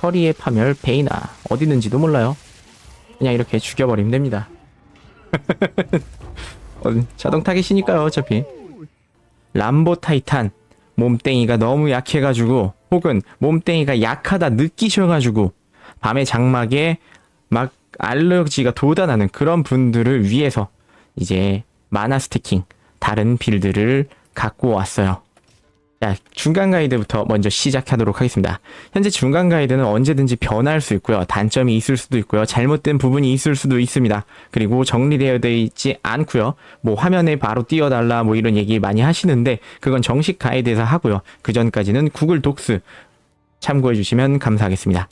서리의 파멸 베이나 어디 있는지도 몰라요. 그냥 이렇게 죽여버리면 됩니다. 어, 자동 타겟이니까요 어차피. 람보 타이탄 몸땡이가 너무 약해가지고 혹은 몸땡이가 약하다 느끼셔가지고 밤의 장막에 막 알러지가 돋아나는 그런 분들을 위해서 이제 마나 스태킹 다른 빌드를 갖고 왔어요. 자, 중간 가이드부터 먼저 시작하도록 하겠습니다. 현재 중간 가이드는 언제든지 변할 수 있고요. 단점이 있을 수도 있고요. 잘못된 부분이 있을 수도 있습니다. 그리고 정리되어 있지 않고요. 뭐 화면에 바로 띄워달라 뭐 이런 얘기 많이 하시는데 그건 정식 가이드에서 하고요. 그 전까지는 구글 독스 참고해 주시면 감사하겠습니다.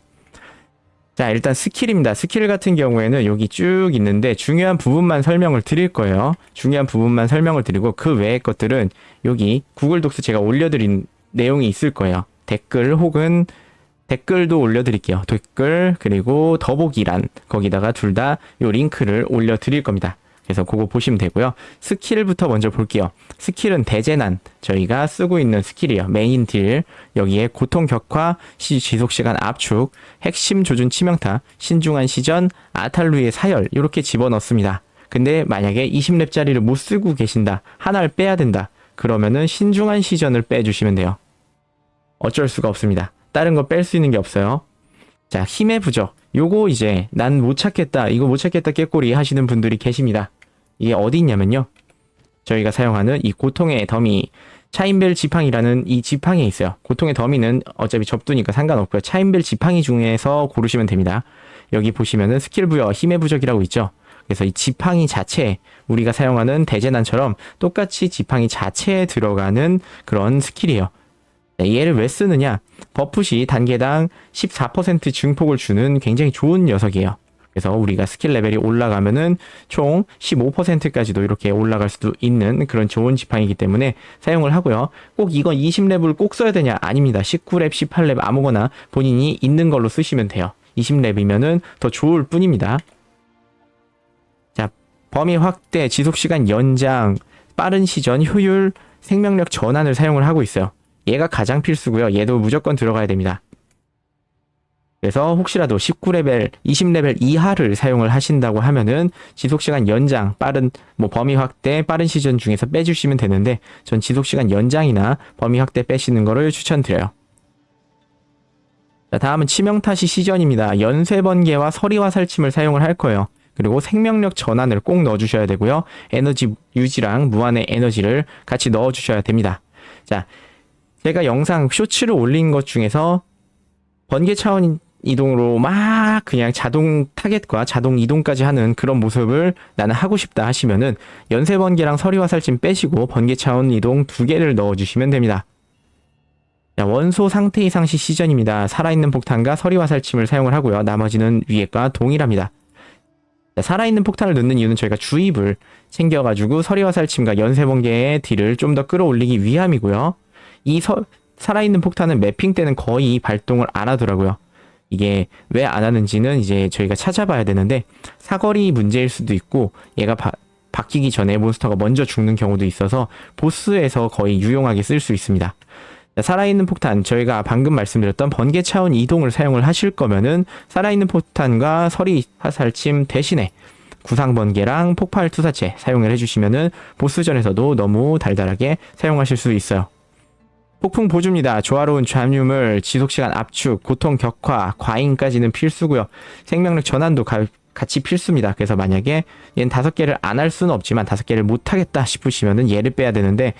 자, 일단 스킬입니다. 스킬 같은 경우에는 여기 쭉 있는데 중요한 부분만 설명을 드릴 거예요. 중요한 부분만 설명을 드리고 그 외의 것들은 여기 구글 독스 제가 올려드린 내용이 있을 거예요. 댓글 혹은 댓글도 올려드릴게요. 댓글 그리고 더보기란 거기다가 둘 다 요 링크를 올려드릴 겁니다. 그래서 그거 보시면 되고요. 스킬부터 먼저 볼게요. 스킬은 대재난 저희가 쓰고 있는 스킬이에요. 메인 딜 여기에 고통 격화, 시 지속 시간 압축, 핵심 조준 치명타, 신중한 시전, 아탈루의 사열 이렇게 집어넣습니다. 근데 만약에 20렙짜리를 못 쓰고 계신다. 하나를 빼야 된다. 그러면은 신중한 시전을 빼주시면 돼요. 어쩔 수가 없습니다. 다른 거 뺄 수 있는 게 없어요. 자, 힘의 부족. 요거 이제 난 못 찾겠다. 이거 못 찾겠다 깨꼬리 하시는 분들이 계십니다. 이게 어디 있냐면요. 저희가 사용하는 이 고통의 더미 차인벨 지팡이라는 이 지팡이에 있어요. 고통의 더미는 어차피 접두니까 상관없고요. 차인벨 지팡이 중에서 고르시면 됩니다. 여기 보시면은 스킬 부여 힘의 부족이라고 있죠. 그래서 이 지팡이 자체에 우리가 사용하는 대재난처럼 똑같이 지팡이 자체에 들어가는 그런 스킬이에요. 네, 얘를 왜 쓰느냐? 버프 시 단계당 14% 증폭을 주는 굉장히 좋은 녀석이에요. 그래서 우리가 스킬 레벨이 올라가면은 총 15%까지도 이렇게 올라갈 수도 있는 그런 좋은 지팡이기 때문에 사용을 하고요. 꼭 이건 20렙을 꼭 써야 되냐? 아닙니다. 19렙, 18렙 아무거나 본인이 있는 걸로 쓰시면 돼요. 20렙이면은 더 좋을 뿐입니다. 자, 범위 확대, 지속 시간 연장, 빠른 시전, 효율, 생명력 전환을 사용을 하고 있어요. 얘가 가장 필수고요. 얘도 무조건 들어가야 됩니다. 그래서 혹시라도 19레벨, 20레벨 이하를 사용을 하신다고 하면은 지속시간 연장, 빠른 뭐 범위 확대, 빠른 시전 중에서 빼주시면 되는데 전 지속시간 연장이나 범위 확대 빼시는 거를 추천드려요. 자, 다음은 치명타시 시전입니다. 연쇄 번개와 서리화 살침을 사용을 할 거예요. 그리고 생명력 전환을 꼭 넣어주셔야 되고요. 에너지 유지랑 무한의 에너지를 같이 넣어주셔야 됩니다. 자, 제가 영상 쇼츠를 올린 것 중에서 번개 차원 이동으로 막 그냥 자동 타겟과 자동 이동까지 하는 그런 모습을 나는 하고 싶다 하시면은 연쇄 번개랑 서리화 살찜 빼시고 번개 차원 이동 두 개를 넣어주시면 됩니다. 자, 원소 상태 이상 시 시전입니다. 살아있는 폭탄과 서리화 살침을 사용을 하고요. 나머지는 위에과 동일합니다. 자, 살아있는 폭탄을 넣는 이유는 저희가 주입을 챙겨가지고 서리화 살침과 연쇄 번개의 딜을 좀 더 끌어올리기 위함이고요. 이 서, 살아있는 폭탄은 매핑 때는 거의 발동을 안 하더라고요. 이게 왜 안 하는지는 이제 저희가 찾아봐야 되는데 사거리 문제일 수도 있고 얘가 바, 바뀌기 전에 몬스터가 먼저 죽는 경우도 있어서 보스에서 거의 유용하게 쓸 수 있습니다. 자, 살아있는 폭탄 저희가 방금 말씀드렸던 번개 차원 이동을 사용을 하실 거면은 살아있는 폭탄과 서리 화살침 대신에 구상 번개랑 폭발 투사체 사용을 해주시면은 보스전에서도 너무 달달하게 사용하실 수 있어요. 폭풍 보조입니다. 조화로운 잠유물, 지속시간 압축, 고통 격화, 과잉까지는 필수고요. 생명력 전환도 가- 같이 필수입니다. 그래서 만약에 얘는 다섯 개를 안 할 수는 없지만 다섯 개를 못 하겠다 싶으시면은 얘를 빼야 되는데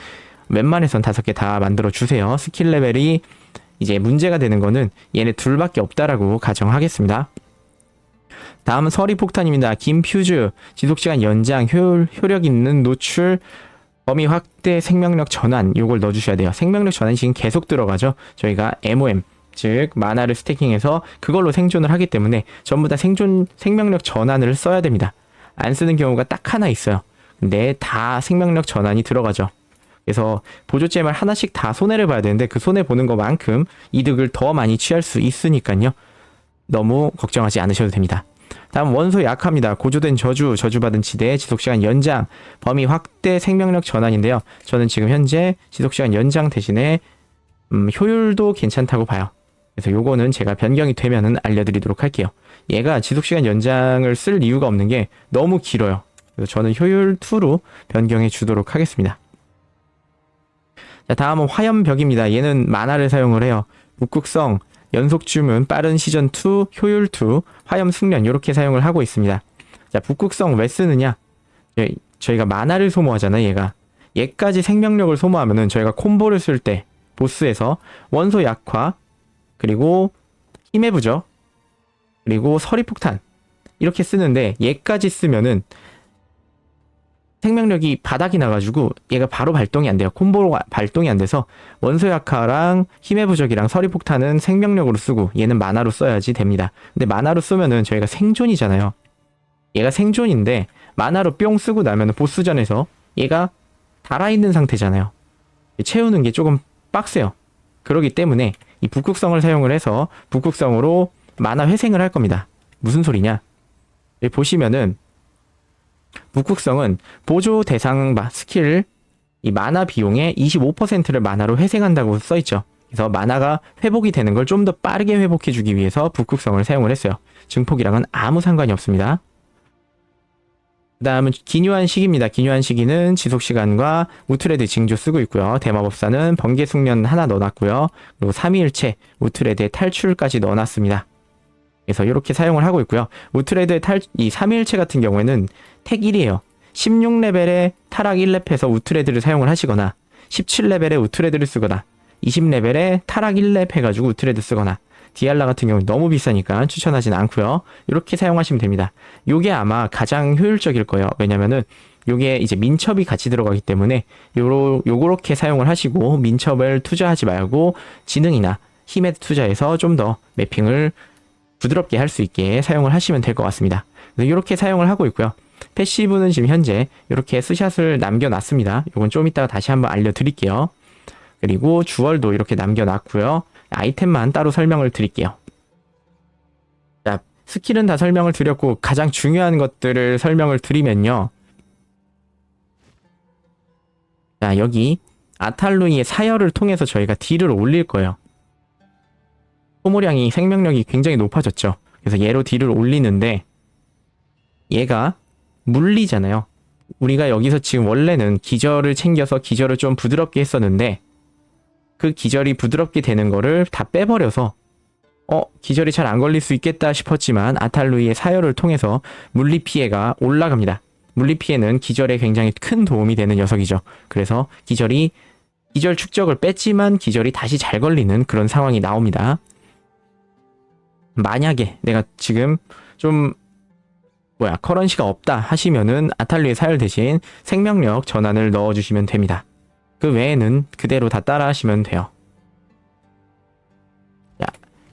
웬만해선 다섯 개 다 만들어 주세요. 스킬 레벨이 이제 문제가 되는 거는 얘네 둘밖에 없다라고 가정하겠습니다. 다음은 서리 폭탄입니다. 김 퓨즈, 지속시간 연장, 효율, 효력 있는 노출, 범위 확대 생명력 전환 요걸 넣어주셔야 돼요. 생명력 전환이 지금 계속 들어가죠. 저희가 MOM 즉 만화를 스태킹해서 그걸로 생존을 하기 때문에 전부 다 생존 생명력 전환을 써야 됩니다. 안 쓰는 경우가 딱 하나 있어요. 근데 다 생명력 전환이 들어가죠. 그래서 보조잼을 하나씩 다 손해를 봐야 되는데 그 손해 보는 것만큼 이득을 더 많이 취할 수 있으니까요. 너무 걱정하지 않으셔도 됩니다. 다음 원소 약합니다. 고조된 저주, 저주받은 지대, 지속시간 연장, 범위 확대, 생명력 전환인데요. 저는 지금 현재 지속시간 연장 대신에 음, 효율도 괜찮다고 봐요. 그래서 요거는 제가 변경이 되면은 알려드리도록 할게요. 얘가 지속시간 연장을 쓸 이유가 없는 게 너무 길어요. 그래서 저는 효율 2로 변경해 주도록 하겠습니다. 자, 다음은 화염벽입니다. 얘는 만화를 사용을 해요. 북극성, 연속 주문, 빠른 시전 2, 효율 2, 화염 숙련 이렇게 사용을 하고 있습니다. 자, 북극성 왜 쓰느냐? 예, 저희가 만화를 소모하잖아요, 얘가. 얘까지 생명력을 소모하면은 저희가 콤보를 쓸 때 보스에서 원소 약화 그리고 힘의 부적 그리고 서리폭탄 이렇게 쓰는데 얘까지 쓰면은 생명력이 바닥이 나가지고 얘가 바로 발동이 안 돼요. 콤보로 발동이 안 돼서 원소 약화랑 힘의 부적이랑 서리 폭탄은 생명력으로 쓰고 얘는 만화로 써야지 됩니다. 근데 만화로 쓰면은 저희가 생존이잖아요. 얘가 생존인데 만화로 뿅 쓰고 나면은 보스전에서 얘가 달아있는 상태잖아요. 채우는 게 조금 빡세요. 그러기 때문에 이 북극성을 사용을 해서 북극성으로 만화 회생을 할 겁니다. 무슨 소리냐? 보시면은 북극성은 보조 대상 마- 스킬 이 만화 비용의 25%를 만화로 회생한다고 써 있죠. 그래서 만화가 회복이 되는 걸 좀 더 빠르게 회복해 주기 위해서 북극성을 사용을 했어요. 증폭이랑은 아무 상관이 없습니다. 그 다음은 기묘한 시기입니다. 기묘한 시기는 지속 시간과 우트레드 징조 쓰고 있고요. 대마법사는 번개 숙련 하나 넣어놨고요. 그리고 3일체 우트레드의 탈출까지 넣어놨습니다. 그래서 이렇게 사용을 하고 있고요. 우트레드의 탈, 이 3일체 같은 경우에는 택 1이에요. 16레벨의 타락 1렙에서 우트레드를 사용을 하시거나 17레벨의 우트레드를 쓰거나 20레벨에 타락 1렙 해가지고 우트레드 쓰거나 디알라 같은 경우는 너무 비싸니까 추천하진 않고요. 이렇게 사용하시면 됩니다. 요게 아마 가장 효율적일 거예요. 왜냐면은 요게 이제 민첩이 같이 들어가기 때문에 요로 요렇게 사용을 하시고 민첩을 투자하지 말고 지능이나 힘에 투자해서 좀 더 매핑을 부드럽게 할 수 있게 사용을 하시면 될 것 같습니다. 이렇게 사용을 하고 있고요. 패시브는 지금 현재 이렇게 스샷을 남겨놨습니다. 이건 좀 이따가 다시 한번 알려드릴게요. 그리고 주얼도 이렇게 남겨놨고요. 아이템만 따로 설명을 드릴게요. 자, 스킬은 다 설명을 드렸고 가장 중요한 것들을 설명을 드리면요. 자, 여기 아탈루이의 사열을 통해서 저희가 딜을 올릴 거예요. 소모량이 생명력이 굉장히 높아졌죠. 그래서 얘로 딜을 올리는데 얘가 물리잖아요. 우리가 여기서 지금 원래는 기절을 챙겨서 기절을 좀 부드럽게 했었는데 그 기절이 부드럽게 되는 거를 다 빼버려서 어 기절이 잘 안 걸릴 수 있겠다 싶었지만 아탈루이의 사열을 통해서 물리 피해가 올라갑니다. 물리 피해는 기절에 굉장히 큰 도움이 되는 녀석이죠. 그래서 기절이 기절 축적을 뺐지만 기절이 다시 잘 걸리는 그런 상황이 나옵니다. 만약에 내가 지금 좀 뭐야 커런시가 없다 하시면은 아탈루의 사열 대신 생명력 전환을 넣어주시면 됩니다. 그 외에는 그대로 다 따라 하시면 돼요. 자,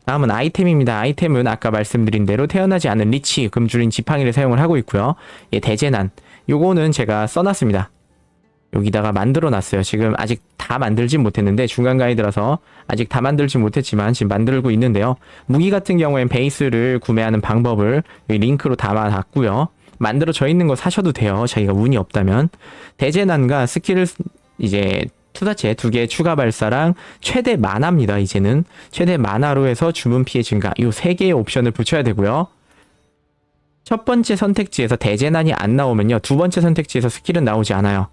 다음은 아이템입니다. 아이템은 아까 말씀드린 대로 태어나지 않은 리치, 금줄인 지팡이를 사용을 하고 있고요. 예, 대재난. 요거는 제가 써놨습니다. 여기다가 만들어 놨어요. 지금 아직 다 만들진 못했는데 중간 가이드라서 아직 다 만들진 못했지만 지금 만들고 있는데요. 무기 같은 경우엔 베이스를 구매하는 방법을 링크로 담아놨고요. 만들어져 있는 거 사셔도 돼요. 자기가 운이 없다면. 대재난과 스킬을 쓰- 이제 투다체 두개 추가 발사랑 최대 만화입니다. 이제는 최대 만화로 해서 주문 피해 증가 이 세 개의 옵션을 붙여야 되고요. 첫 번째 선택지에서 대재난이 안 나오면요. 두 번째 선택지에서 스킬은 나오지 않아요.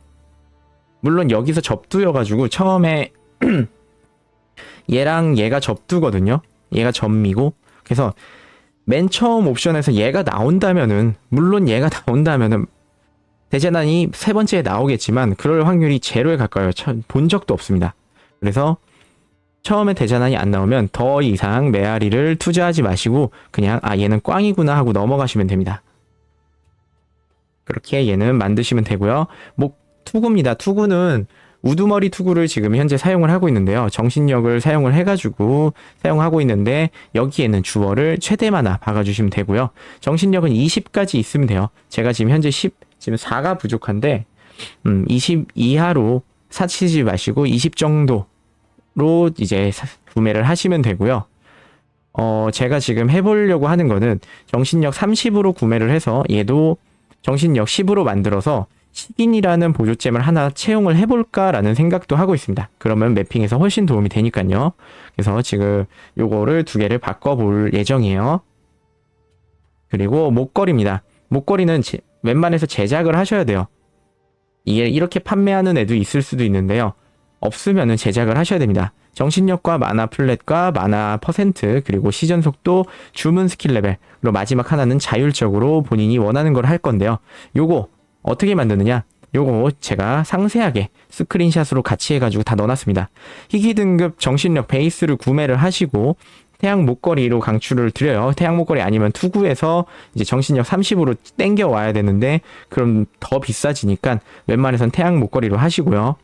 물론 여기서 접두여가지고 처음에 얘랑 얘가 접두거든요. 얘가 전미고 그래서 맨 처음 옵션에서 얘가 나온다면은 물론 얘가 나온다면은 대재난이 세 번째에 나오겠지만 그럴 확률이 제로에 가까워요. 참, 본 적도 없습니다. 그래서 처음에 대재난이 안 나오면 더 이상 메아리를 투자하지 마시고 그냥 아 얘는 꽝이구나 하고 넘어가시면 됩니다. 그렇게 얘는 만드시면 되고요. 목 투구입니다. 투구는 우두머리 투구를 지금 현재 사용을 하고 있는데요. 정신력을 사용을 해가지고 사용하고 있는데 여기에는 주어를 최대만화 박아주시면 되고요. 정신력은 20까지 있으면 돼요. 제가 지금 현재 10, 지금 4가 부족한데 음, 20 이하로 사치지 마시고 20 정도로 이제 사- 구매를 하시면 되고요. 어, 제가 지금 해보려고 하는 거는 정신력 30으로 구매를 해서 얘도 정신력 10으로 만들어서 식인이라는 보조잼을 하나 채용을 해볼까라는 생각도 하고 있습니다. 그러면 매핑에서 훨씬 도움이 되니까요. 그래서 지금 요거를 두 개를 바꿔볼 예정이에요. 그리고 목걸이입니다. 목걸이는 제- 웬만해서 제작을 하셔야 돼요. 이게 이렇게 판매하는 애도 있을 수도 있는데요. 없으면은 제작을 하셔야 됩니다. 정신력과 마나 플랫과 마나 퍼센트 그리고 시전 속도 주문 스킬 레벨 그리고 마지막 하나는 자율적으로 본인이 원하는 걸 할 건데요. 요거 어떻게 만드느냐? 요거 제가 상세하게 스크린샷으로 같이 해가지고 다 넣어놨습니다. 희귀 등급 정신력 베이스를 구매를 하시고 태양 목걸이로 강추를 드려요. 태양 목걸이 아니면 투구에서 이제 정신력 30으로 땡겨 와야 되는데 그럼 더 비싸지니까 웬만해선 태양 목걸이로 하시고요.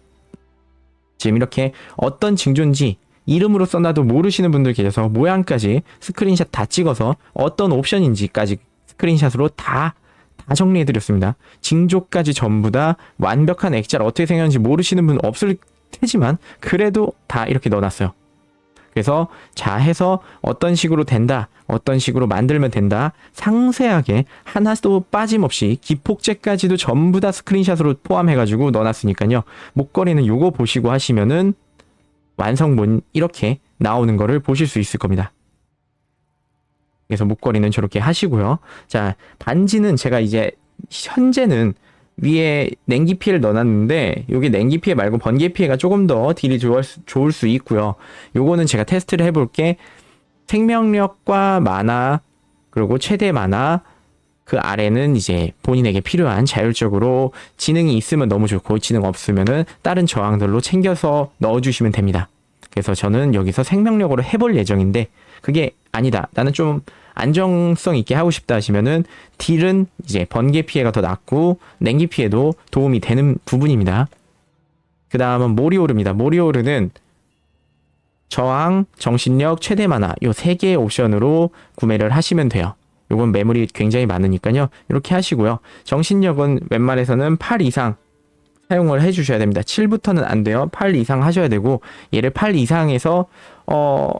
지금 이렇게 어떤 징조인지 이름으로 써놔도 모르시는 분들 계셔서 모양까지 스크린샷 다 찍어서 어떤 옵션인지까지 스크린샷으로 다, 다 정리해드렸습니다. 징조까지 전부 다 완벽한 액자를 어떻게 생겼는지 모르시는 분 없을 테지만 그래도 다 이렇게 넣어놨어요. 그래서 자 해서 어떤 식으로 된다, 어떤 식으로 만들면 된다, 상세하게 하나도 빠짐없이 기폭제까지도 전부 다 스크린샷으로 포함해가지고 넣어놨으니까요. 목걸이는 요거 보시고 하시면은 완성본 이렇게 나오는 거를 보실 수 있을 겁니다. 그래서 목걸이는 저렇게 하시고요. 자, 반지는 제가 이제 현재는 위에 냉기 피해를 넣어놨는데 여기 냉기 피해 말고 번개 피해가 조금 더 딜이 좋을 수, 좋을 수 있고요. 요거는 제가 테스트를 해볼게 생명력과 마나 그리고 최대 마나 그 아래는 이제 본인에게 필요한 자율적으로 지능이 있으면 너무 좋고 지능 없으면은 다른 저항들로 챙겨서 넣어주시면 됩니다. 그래서 저는 여기서 생명력으로 해볼 예정인데 그게 아니다. 나는 좀 안정성 있게 하고 싶다 하시면은 딜은 이제 번개 피해가 더 낫고 냉기 피해도 도움이 되는 부분입니다. 그 다음은 모리오르입니다. 모리오르는 저항, 정신력, 최대 만화 요 세 개의 옵션으로 구매를 하시면 돼요. 요건 매물이 굉장히 많으니까요. 이렇게 하시고요. 정신력은 웬만해서는 8 이상 사용을 해 주셔야 됩니다. 7부터는 안 돼요. 8 이상 하셔야 되고 얘를 8 이상에서 어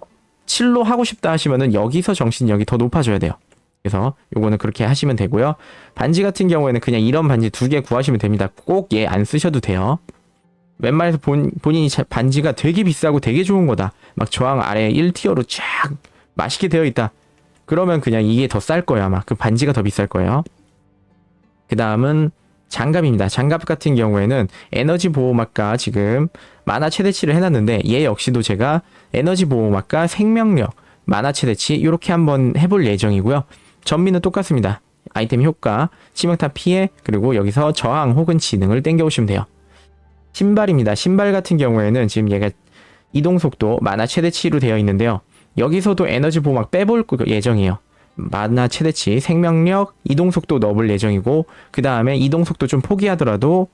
7로 하고 싶다 하시면은 여기서 정신력이 더 높아져야 돼요. 그래서 요거는 그렇게 하시면 되고요. 반지 같은 경우에는 그냥 이런 반지 두 개 구하시면 됩니다. 꼭 얘 안 쓰셔도 돼요. 웬만해서 본, 본인이 자- 반지가 되게 비싸고 되게 좋은 거다. 막 저항 아래 1티어로 쫙 맛있게 되어 있다. 그러면 그냥 이게 더 쌀 거예요. 아마 그 반지가 더 비쌀 거예요. 그 다음은 장갑입니다. 장갑 같은 경우에는 에너지 보호막과 지금 만화 최대치를 해놨는데 얘 역시도 제가 에너지 보호막과 생명력, 만화 최대치 이렇게 한번 해볼 예정이고요. 전미는 똑같습니다. 아이템 효과, 치명타 피해, 그리고 여기서 저항 혹은 지능을 땡겨오시면 돼요. 신발입니다. 신발 같은 경우에는 지금 얘가 이동 속도 만화 최대치로 되어 있는데요. 여기서도 에너지 보호막 빼볼 거- 예정이에요. 만화 최대치, 생명력, 이동 속도 넣어볼 예정이고 그 다음에 이동 속도 좀 포기하더라도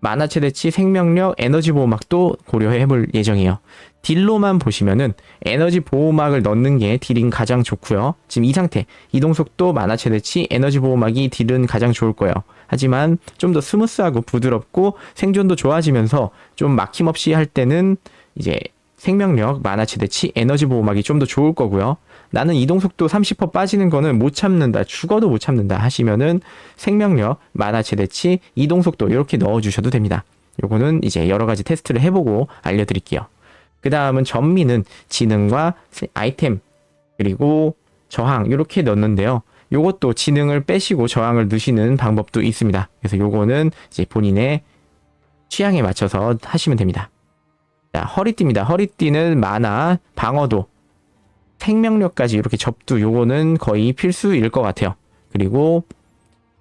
만화 최대치, 생명력, 에너지 보호막도 고려해볼 예정이에요. 딜로만 보시면은 에너지 보호막을 넣는 게 딜인 가장 좋고요. 지금 이 상태 이동 속도, 만화 최대치, 에너지 보호막이 딜은 가장 좋을 거예요. 하지만 좀 더 스무스하고 부드럽고 생존도 좋아지면서 좀 막힘없이 할 때는 이제 생명력, 만화 최대치, 에너지 보호막이 좀 더 좋을 거고요. 나는 이동 속도 30% 빠지는 거는 못 참는다. 죽어도 못 참는다 하시면은 생명력, 만화 최대치, 이동 속도 이렇게 넣어 주셔도 됩니다. 요거는 이제 여러 가지 테스트를 해 보고 알려 드릴게요. 그 다음은 전미는 지능과 세- 아이템 그리고 저항 이렇게 넣는데요. 요것도 지능을 빼시고 저항을 넣으시는 방법도 있습니다. 그래서 요거는 이제 본인의 취향에 맞춰서 하시면 됩니다. 자, 허리띠입니다. 허리띠는 만화, 방어도, 생명력까지 이렇게 접두 요거는 거의 필수일 것 같아요. 그리고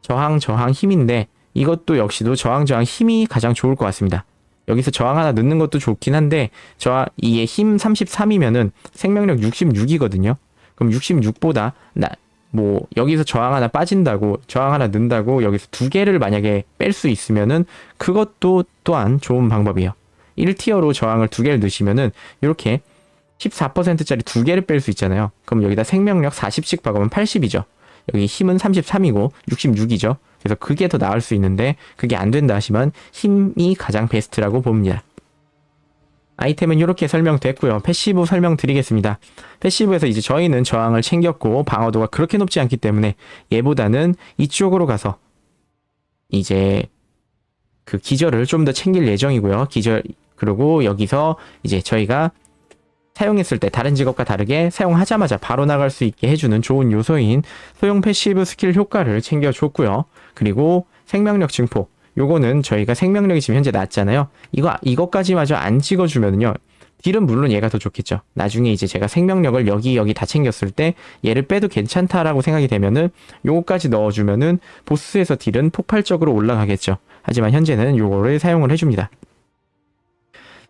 저항, 저항 힘인데 이것도 역시도 저항, 저항 힘이 가장 좋을 것 같습니다. 여기서 저항 하나 넣는 것도 좋긴 한데 저항 이에 힘 33이면은 생명력 66이거든요. 그럼 66보다 나 뭐 여기서 저항 하나 빠진다고 저항 하나 넣는다고 여기서 두 개를 만약에 뺄 수 있으면은 그것도 또한 좋은 방법이에요. 1티어로 저항을 두 개를 넣으시면은 이렇게 14%짜리 두 개를 뺄 수 있잖아요. 그럼 여기다 생명력 40씩 박으면 80이죠. 여기 힘은 33이고 66이죠. 그래서 그게 더 나을 수 있는데 그게 안 된다 하시면 힘이 가장 베스트라고 봅니다. 아이템은 이렇게 설명됐고요. 패시브 설명드리겠습니다. 패시브에서 이제 저희는 저항을 챙겼고 방어도가 그렇게 높지 않기 때문에 얘보다는 이쪽으로 가서 이제 그 기절을 좀 더 챙길 예정이고요. 기절 그리고 여기서 이제 저희가 사용했을 때 다른 직업과 다르게 사용하자마자 바로 나갈 수 있게 해주는 좋은 요소인 소형 패시브 스킬 효과를 챙겨줬고요. 그리고 생명력 증폭. 요거는 저희가 생명력이 지금 현재 낮잖아요. 이거 이것까지마저 안 찍어주면요. 딜은 물론 얘가 더 좋겠죠. 나중에 이제 제가 생명력을 여기 여기 다 챙겼을 때 얘를 빼도 괜찮다라고 생각이 되면은 요거까지 넣어주면은 보스에서 딜은 폭발적으로 올라가겠죠. 하지만 현재는 요거를 사용을 해줍니다.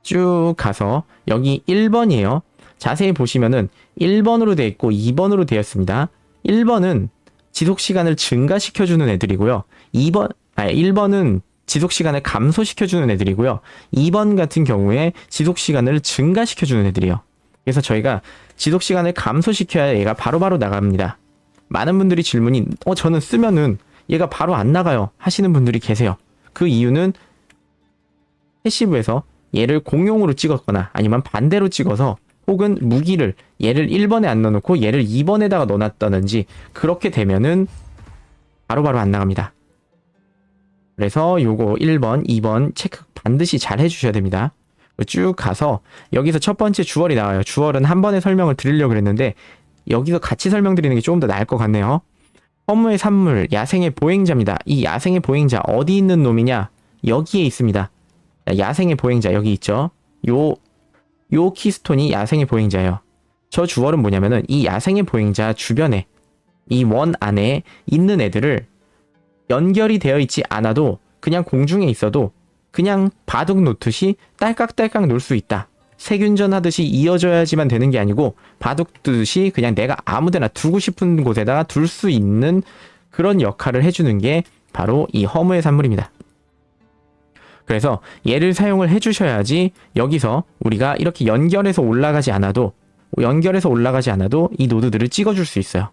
쭉 가서 여기 1번이에요. 자세히 보시면은 1번으로 되어 있고 2번으로 되어 있습니다. 1번은 지속 시간을 증가시켜 주는 애들이고요. 2번, 아, 1번은 지속 시간을 감소시켜 주는 애들이고요. 2번 같은 경우에 지속 시간을 증가시켜 주는 애들이에요. 그래서 저희가 지속 시간을 감소시켜야 얘가 바로 바로 나갑니다. 많은 분들이 질문이, 어, 저는 쓰면은 얘가 바로 안 나가요. 하시는 분들이 계세요. 그 이유는 패시브에서 얘를 공용으로 찍었거나 아니면 반대로 찍어서 혹은 무기를 얘를 1번에 안 넣어놓고 얘를 2번에다가 넣어놨다든지 그렇게 되면은 바로 바로 안 나갑니다. 그래서 요거 1번, 2번 체크 반드시 잘 해주셔야 됩니다. 쭉 가서 여기서 첫 번째 주얼이 나와요. 주얼은 한 번에 설명을 드리려고 그랬는데 여기서 같이 설명드리는 게 조금 더 나을 것 같네요. 허무의 산물, 야생의 보행자입니다. 이 야생의 보행자 어디 있는 놈이냐? 여기에 있습니다. 야생의 보행자 여기 있죠. 요, 요 키스톤이 야생의 보행자예요. 저 주얼은 뭐냐면은 이 야생의 보행자 주변에 이 원 안에 있는 애들을 연결이 되어 있지 않아도 그냥 공중에 있어도 그냥 바둑 놓듯이 딸깍딸깍 놀 수 있다. 세균전 하듯이 이어져야지만 되는 게 아니고 바둑 두듯이 그냥 내가 아무데나 두고 싶은 곳에다가 둘 수 있는 그런 역할을 해주는 게 바로 이 허무의 산물입니다. 그래서 얘를 사용을 해주셔야지 여기서 우리가 이렇게 연결해서 올라가지 않아도 연결해서 올라가지 않아도 이 노드들을 찍어줄 수 있어요.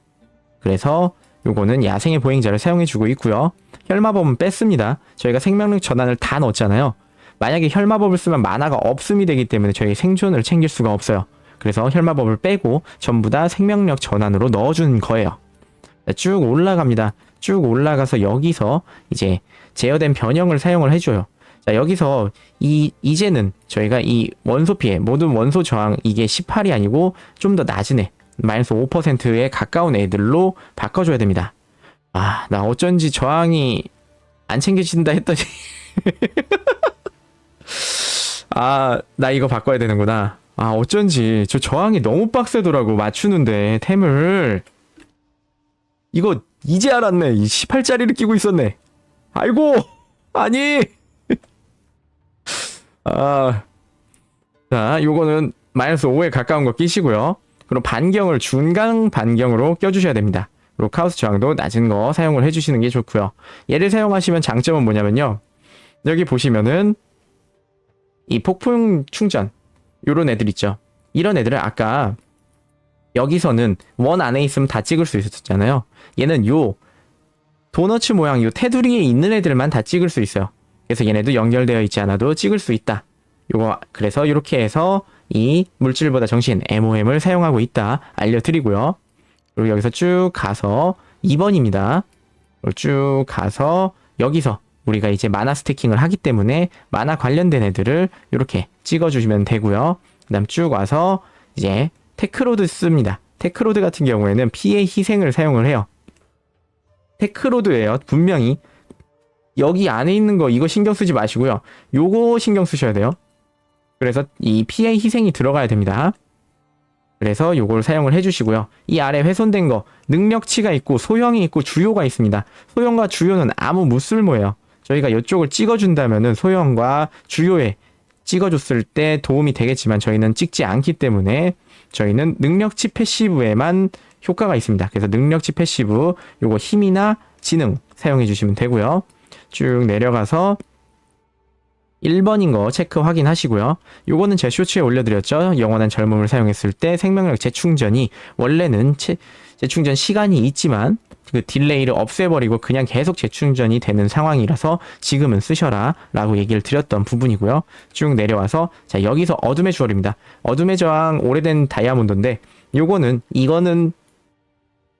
그래서 요거는 야생의 보행자를 사용해주고 있고요. 혈마법은 뺐습니다. 저희가 생명력 전환을 다 넣었잖아요. 만약에 혈마법을 쓰면 만화가 없음이 되기 때문에 저희 생존을 챙길 수가 없어요. 그래서 혈마법을 빼고 전부 다 생명력 전환으로 넣어준 거예요. 자, 쭉 올라갑니다. 쭉 올라가서 여기서 이제 제어된 변형을 사용을 해줘요. 자, 여기서 이, 이제는 저희가 이 원소 피해, 모든 원소 저항, 이게 18이 아니고 좀 더 낮은 애, 마이너스 5%에 가까운 애들로 바꿔줘야 됩니다. 아, 나 어쩐지 저항이 안 챙겨진다 했더니. 아, 나 이거 바꿔야 되는구나. 아, 어쩐지 저 저항이 너무 빡세더라고, 맞추는데, 템을. 이거 이제 알았네. 이 18짜리를 끼고 있었네. 아이고! 아니! 아, 자, 요거는 마이너스 5에 가까운 거 끼시고요. 그리고 반경을 중간 반경으로 껴주셔야 됩니다. 그리고 카우스 저항도 낮은 거 사용을 해주시는 게 좋고요. 얘를 사용하시면 장점은 뭐냐면요. 여기 보시면은 이 폭풍 충전 요런 애들 있죠. 이런 애들을 아까 여기서는 원 안에 있으면 다 찍을 수 있었잖아요. 얘는 요 도너츠 모양 요 테두리에 있는 애들만 다 찍을 수 있어요. 그래서 얘네도 연결되어 있지 않아도 찍을 수 있다. 요거 그래서 이렇게 해서 이 물질보다 정신 MOM을 사용하고 있다 알려드리고요. 그리고 여기서 쭉 가서 2번입니다. 그리고 쭉 가서 여기서 우리가 이제 만화 스태킹을 하기 때문에 만화 관련된 애들을 이렇게 찍어주시면 되고요. 그 다음 쭉 와서 이제 테크로드 씁니다. 테크로드 같은 경우에는 피해 희생을 사용을 해요. 테크로드예요. 분명히 여기 안에 있는 거 이거 신경 쓰지 마시고요. 요거 신경 쓰셔야 돼요. 그래서 이 피해 희생이 들어가야 됩니다. 그래서 요걸 사용을 해주시고요. 이 아래 훼손된 거 능력치가 있고 소형이 있고 주요가 있습니다. 소형과 주요는 아무 무쓸모예요. 저희가 이쪽을 찍어준다면은 소형과 주요에 찍어줬을 때 도움이 되겠지만 저희는 찍지 않기 때문에 저희는 능력치 패시브에만 효과가 있습니다. 그래서 능력치 패시브 요거 힘이나 지능 사용해 주시면 되고요. 쭉 내려가서 1번인 거 체크 확인하시고요. 요거는 제 쇼츠에 올려드렸죠. 영원한 젊음을 사용했을 때 생명력 재충전이 원래는 체, 재충전 시간이 있지만 그 딜레이를 없애버리고 그냥 계속 재충전이 되는 상황이라서 지금은 쓰셔라 라고 얘기를 드렸던 부분이고요. 쭉 내려와서 자 여기서 어둠의 주얼입니다. 어둠의 저항 오래된 다이아몬드인데 요거는 이거는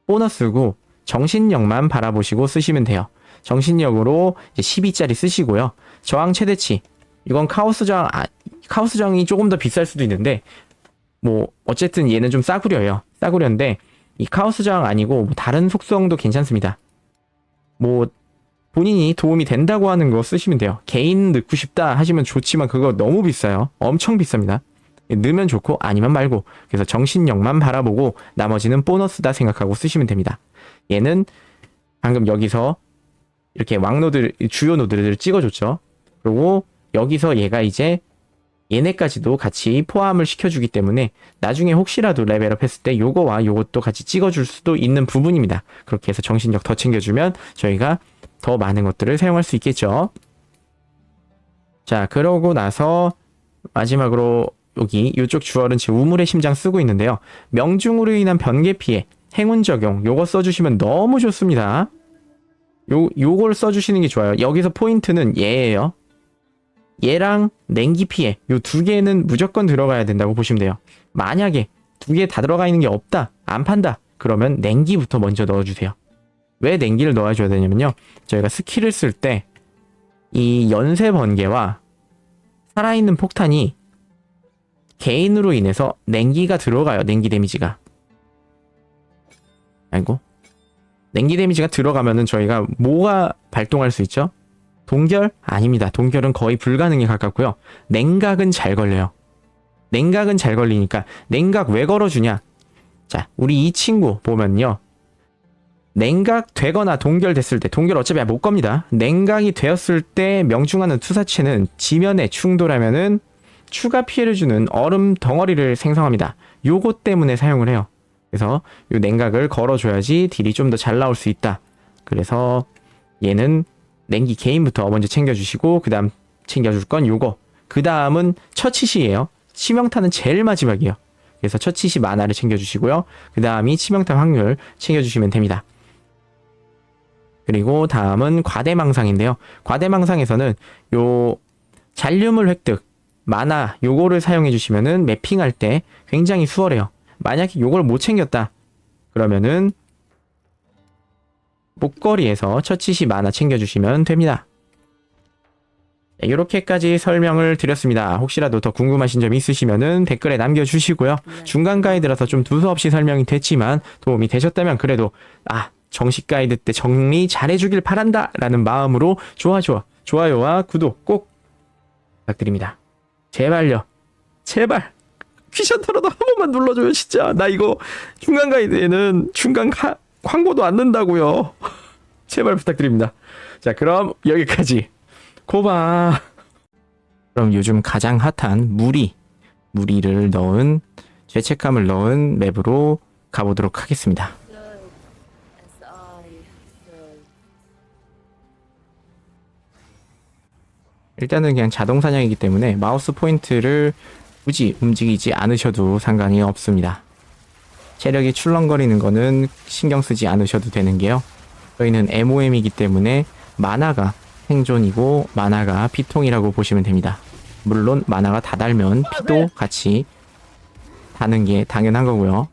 보너스고 정신력만 바라보시고 쓰시면 돼요. 정신력으로 이제 12짜리 쓰시고요. 저항 최대치. 이건 카오스 저항, 아, 카오스 저항이 조금 더 비쌀 수도 있는데, 뭐, 어쨌든 얘는 좀 싸구려예요. 싸구려인데, 이 카오스 저항 아니고, 뭐 다른 속성도 괜찮습니다. 뭐, 본인이 도움이 된다고 하는 거 쓰시면 돼요. 개인 넣고 싶다 하시면 좋지만 그거 너무 비싸요. 엄청 비쌉니다. 넣으면 좋고 아니면 말고. 그래서 정신력만 바라보고 나머지는 보너스다 생각하고 쓰시면 됩니다. 얘는 방금 여기서 이렇게 왕노드 주요 노드를 찍어줬죠. 그리고 여기서 얘가 이제 얘네까지도 같이 포함을 시켜주기 때문에 나중에 혹시라도 레벨업 했을 때 요거와 요것도 같이 찍어줄 수도 있는 부분입니다. 그렇게 해서 정신력 더 챙겨주면 저희가 더 많은 것들을 사용할 수 있겠죠. 자, 그러고 나서 마지막으로 여기 이쪽 주얼은 지금 우물의 심장 쓰고 있는데요. 명중으로 인한 변개 피해, 행운 적용 요거 써주시면 너무 좋습니다. 요 요걸 써주시는 게 좋아요. 여기서 포인트는 얘예요. 얘랑 냉기 피해 요 두 개는 무조건 들어가야 된다고 보시면 돼요. 만약에 두 개 다 들어가 있는 게 없다, 안 판다, 그러면 냉기부터 먼저 넣어주세요. 왜 냉기를 넣어줘야 되냐면요. 저희가 스킬을 쓸 때 이 연쇄 번개와 살아있는 폭탄이 개인으로 인해서 냉기가 들어가요. 냉기 데미지가. 아이고. 냉기 데미지가 들어가면은 저희가 뭐가 발동할 수 있죠? 동결? 아닙니다. 동결은 거의 불가능에 가깝고요. 냉각은 잘 걸려요. 냉각은 잘 걸리니까 냉각 왜 걸어주냐? 자, 우리 이 친구 보면요. 냉각 되거나 동결됐을 때 동결 어차피 못 겁니다. 냉각이 되었을 때 명중하는 투사체는 지면에 충돌하면은 추가 피해를 주는 얼음 덩어리를 생성합니다. 요것 때문에 사용을 해요. 그래서 요 냉각을 걸어줘야지 딜이 좀 더 잘 나올 수 있다. 그래서 얘는 냉기 개인부터 먼저 챙겨주시고 그 다음 챙겨줄 건 요거. 그 다음은 처치시예요. 치명타는 제일 마지막이에요. 그래서 처치시 만화를 챙겨주시고요. 그 다음이 치명타 확률 챙겨주시면 됩니다. 그리고 다음은 과대망상인데요. 과대망상에서는 요 잔류물 획득, 만화 요거를 사용해 주시면은 매핑할 때 굉장히 수월해요. 만약에 요걸 못 챙겼다. 그러면은 목걸이에서 처치시 만화 챙겨주시면 됩니다. 네, 이렇게까지 설명을 드렸습니다. 혹시라도 더 궁금하신 점이 있으시면은 댓글에 남겨주시고요. 중간 가이드라서 좀 두서없이 설명이 됐지만 도움이 되셨다면 그래도 아 정식 가이드 때 정리 잘해주길 바란다 라는 마음으로 좋아 좋아 좋아요와 구독 꼭 부탁드립니다. 제발요. 제발 퀴션터라도 한 번만 눌러줘요 진짜. 나 이거 중간 가이드에는 중간 가, 광고도 안 넣는다고요. 제발 부탁드립니다. 자 그럼 여기까지. 고마. 그럼 요즘 가장 핫한 무리 무리를 넣은 죄책감을 넣은 맵으로 가보도록 하겠습니다. 일단은 그냥 자동 사냥이기 때문에 마우스 포인트를 굳이 움직이지 않으셔도 상관이 없습니다. 체력이 출렁거리는 거는 신경 쓰지 않으셔도 되는 게요. 저희는 MOM이기 때문에 만화가 생존이고 만화가 피통이라고 보시면 됩니다. 물론 만화가 다 달면 피도 같이 다는 게 당연한 거고요.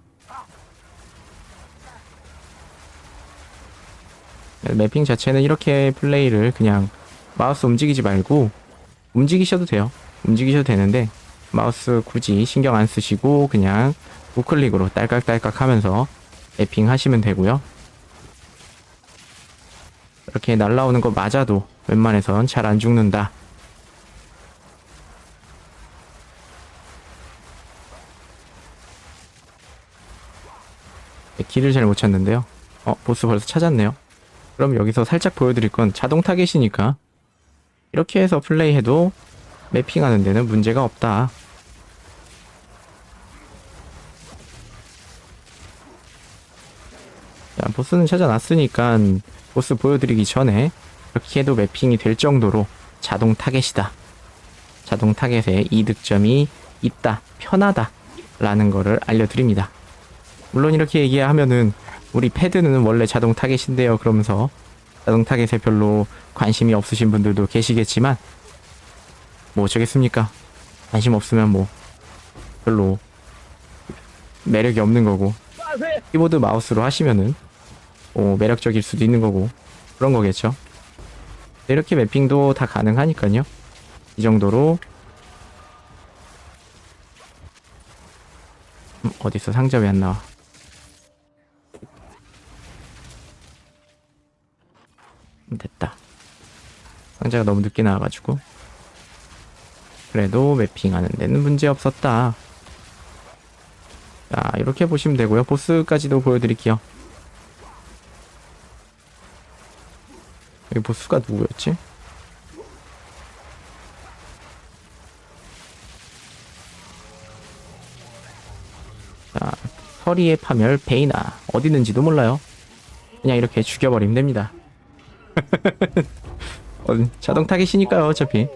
매핑 자체는 이렇게 플레이를 그냥 마우스 움직이지 말고 움직이셔도 돼요. 움직이셔도 되는데 마우스 굳이 신경 안 쓰시고 그냥 우클릭으로 딸깍딸깍 하면서 맵핑 하시면 되고요. 이렇게 날라오는 거 맞아도 웬만해선 잘 안 죽는다. 네, 길을 잘 못 찾는데요. 어, 보스 벌써 찾았네요. 그럼 여기서 살짝 보여드릴 건 자동 타겟이니까 이렇게 해서 플레이해도 매핑하는 데는 문제가 없다. 자, 보스는 찾아놨으니까 보스 보여드리기 전에 이렇게 해도 매핑이 될 정도로 자동 타겟이다. 자동 타겟에 이득점이 있다. 편하다. 라는 거를 알려드립니다. 물론 이렇게 얘기하면은 우리 패드는 원래 자동 타겟인데요. 그러면서 자동 타겟에 별로 관심이 없으신 분들도 계시겠지만 뭐 어쩌겠습니까? 관심 없으면 뭐 별로 매력이 없는 거고 키보드 마우스로 하시면은 어, 매력적일 수도 있는 거고 그런 거겠죠. 이렇게 매핑도 다 가능하니까요. 이 정도로 음, 어딨어 상자 왜 안 나와? 음, 됐다. 상자가 너무 늦게 나와가지고 그래도 매핑하는 데는 문제 없었다. 자 이렇게 보시면 되고요. 보스까지도 보여드릴게요. 여기 보스가 누구였지? 자, 서리의 파멸 베이나 어디 있는지도 몰라요. 그냥 이렇게 죽여버리면 됩니다. 어, 자동 타겟이니까요, 어차피.